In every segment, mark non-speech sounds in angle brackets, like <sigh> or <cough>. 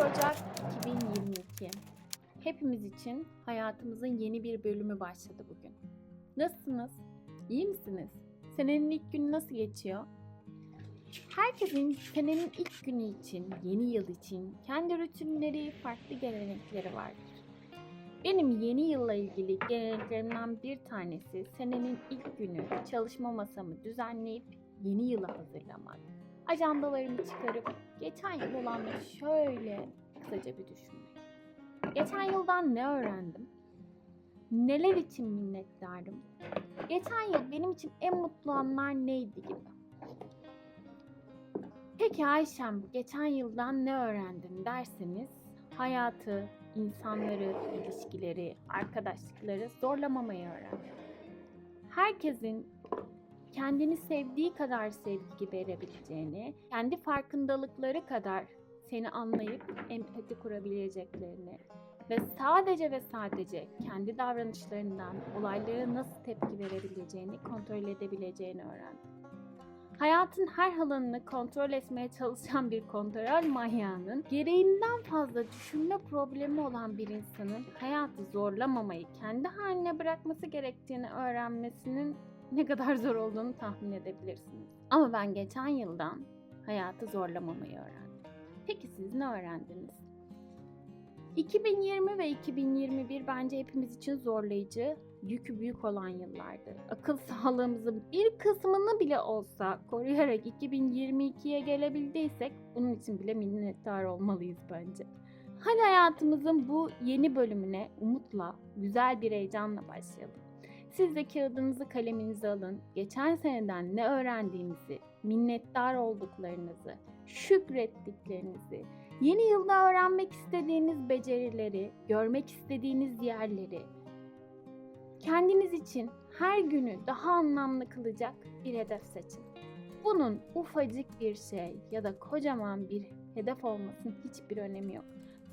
Ocak 2022. Hepimiz için hayatımızın yeni bir bölümü başladı bugün. Nasılsınız? İyi misiniz? Senenin ilk günü nasıl geçiyor? Herkesin senenin ilk günü için, yeni yıl için kendi rutinleri, farklı gelenekleri vardır. Benim yeni yılla ilgili geleneklerimden bir tanesi senenin ilk günü çalışma masamı düzenleyip yeni yıla hazırlamak. Ajandalarımı çıkarıp geçen yıl olanları şöyle kısaca bir düşünmek. Geçen yıldan ne öğrendim? Neler için minnettarım? Geçen yıl benim için en mutlu anlar neydi gibi. Peki Ayşem geçen yıldan ne öğrendin derseniz hayatı, insanları, ilişkileri, arkadaşlıkları zorlamamayı öğrendim. Herkesin kendini sevdiği kadar sevgi verebileceğini, kendi farkındalıkları kadar seni anlayıp empati kurabileceklerini ve sadece ve sadece kendi davranışlarından olaylara nasıl tepki verebileceğini kontrol edebileceğini öğrendim. Hayatın her alanını kontrol etmeye çalışan bir kontrol manyağının, gereğinden fazla düşünme problemi olan bir insanın hayatı zorlamamayı, kendi haline bırakması gerektiğini öğrenmesinin ne kadar zor olduğunu tahmin edebilirsiniz. Ama ben geçen yıldan hayatı zorlamamayı öğrendim. Peki siz ne öğrendiniz? 2020 ve 2021 bence hepimiz için zorlayıcı, yükü büyük olan yıllardı. Akıl <laughs> sağlığımızın bir kısmını bile olsa koruyarak 2022'ye gelebildiysek bunun için bile minnettar olmalıyız bence. Hadi hayatımızın bu yeni bölümüne umutla, güzel bir heyecanla başlayalım. Siz de kağıdınızı kaleminizi alın. Geçen seneden ne öğrendiğinizi, minnettar olduklarınızı, şükrettiklerinizi, yeni yılda öğrenmek istediğiniz becerileri, görmek istediğiniz yerleri, kendiniz için her günü daha anlamlı kılacak bir hedef seçin. Bunun ufacık bir şey ya da kocaman bir hedef olmasının hiçbir önemi yok.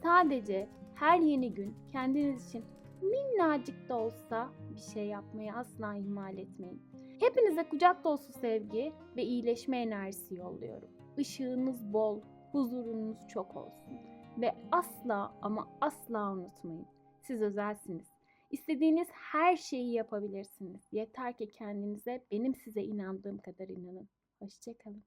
Sadece her yeni gün kendiniz için minnacık da olsa bir şey yapmayı asla ihmal etmeyin. Hepinize kucak dolusu sevgi ve iyileşme enerjisi yolluyorum. Işığınız bol, huzurunuz çok olsun. Ve asla ama asla unutmayın. Siz özelsiniz. İstediğiniz her şeyi yapabilirsiniz. Yeter ki kendinize benim size inandığım kadar inanın. Hoşçakalın.